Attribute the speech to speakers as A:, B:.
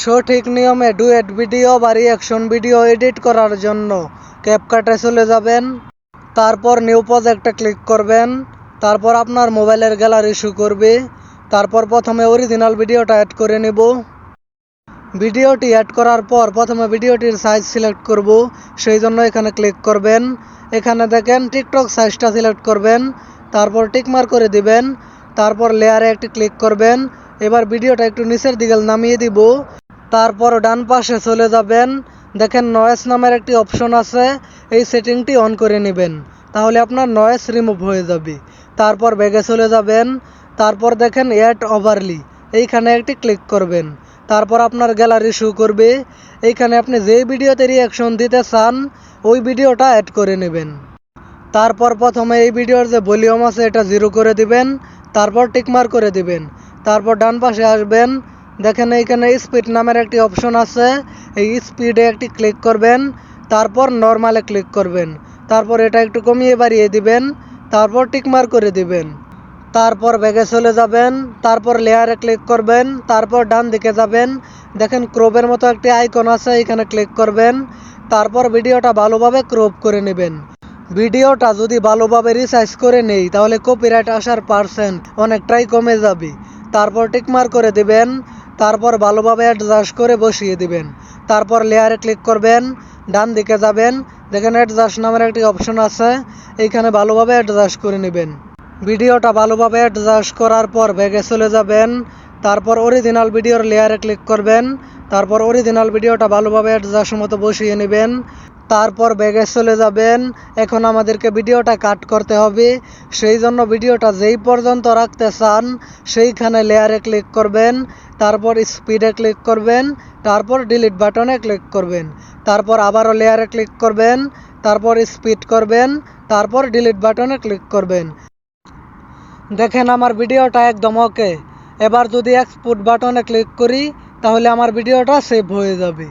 A: সঠিক নিয়মে duet video বা রিয়াকশন ভিডিও এডিট করার জন্য ক্যাপকাটে চলে যাবেন। তারপর নিউ প্রজেক্টে ক্লিক করবেন। তারপর আপনার মোবাইলের গ্যালারি শু করবে। তারপর প্রথমে অরিজিনাল ভিডিওটা অ্যাড করে নেব। ভিডিওটি অ্যাড করার পর প্রথমে ভিডিওটির সাইজ সিলেক্ট করব। সেই জন্য এখানে ক্লিক করবেন। এখানে দেখেন টিকটক সাইজটা সিলেক্ট করবেন। তারপর টিকমার করে দিবেন। তারপর লেয়ারে একটি ক্লিক করবেন। এবার ভিডিওটা একটু নিচের দিকে নামিয়ে দিব। তারপর ডান পাশে চলে যাবেন। দেখেন নয়েস নামের একটি অপশন আছে। এই সেটিংটি অন করে নেবেন। তাহলে আপনার নয়েস রিমুভ হয়ে যাবে। তারপর ব্যাগে চলে যাবেন। তারপর দেখেন অ্যাড ওভারলি এইখানে একটি ক্লিক করবেন। তারপর আপনার গ্যালারি শো করবে। এইখানে আপনি যে ভিডিওতে রিয়াকশন দিতে চান, ওই ভিডিওটা অ্যাড করে নেবেন। তারপর প্রথমে এই ভিডিওর যে ভলিউম আছে, এটা জিরো করে দিবেন। তারপর টিকমার করে দিবেন। তারপর ডান পাশে আসবেন। দেখেন এইখানে স্পিড নামের একটি অপশন আছে। এই স্পিডে একটি ক্লিক করবেন, তারপর নর্মালে ক্লিক করবেন। তারপর এটা একটু কমিয়ে বাড়িয়ে দিবেন, তারপর টিকমার করে দিবেন। তারপর ব্যাগে চলে যাবেন, তারপর লেয়ারে ক্লিক করবেন, তারপর ডান দিকে যাবেন। দেখেন ক্রোপের মতো একটি আইকন আছে, এখানে ক্লিক করবেন। তারপর ভিডিওটা ভালোভাবে ক্রপ করে নেবেন। ভিডিওটা যদি ভালোভাবে রিসাইজ করে নেই, তাহলে কপিরাইট আসার পার্সেন্ট অনেকটাই কমে যাবে। তারপর টিকমার করে দিবেন। তারপর ভালোভাবে অ্যাডজাস্ট করে বসিয়ে দিবেন। তারপর লেয়ারে ক্লিক করবেন, ডান দিকে যাবেন, দেখেন অ্যাডজাস্ট নামের একটি অপশন আছে, এইখানে ভালোভাবে অ্যাডজাস্ট করে নেবেন। ভিডিওটা ভালোভাবে অ্যাডজাস্ট করার পর ব্যাগে চলে যাবেন, তারপর অরিজিনাল ভিডিওর লেয়ারে ক্লিক করবেন, তারপর অরিজিনাল ভিডিওটা ভালোভাবে অ্যাডজাস্ট মতো বসিয়ে নেবেন, তারপর ব্যাগে চলে যাবেন। এখন আমাদেরকে ভিডিওটা কাট করতে হবে, সেই জন্য ভিডিওটা যেই পর্যন্ত রাখতে চান, সেইখানে লেয়ারে ক্লিক করবেন। তারপর স্পিডে ক্লিক করবেন, তারপর ডিলিট বাটনে ক্লিক করবেন, তারপর আবারও লেয়ারে ক্লিক করবেন, তারপর স্পিড করবেন, তারপর ডিলিট বাটনে ক্লিক করবেন। দেখেন আমার ভিডিওটা একদম ওকে এবার যদি এক্সপোর্ট বাটনে ক্লিক করি, তাহলে আমার ভিডিওটা সেভ হয়ে যাবে।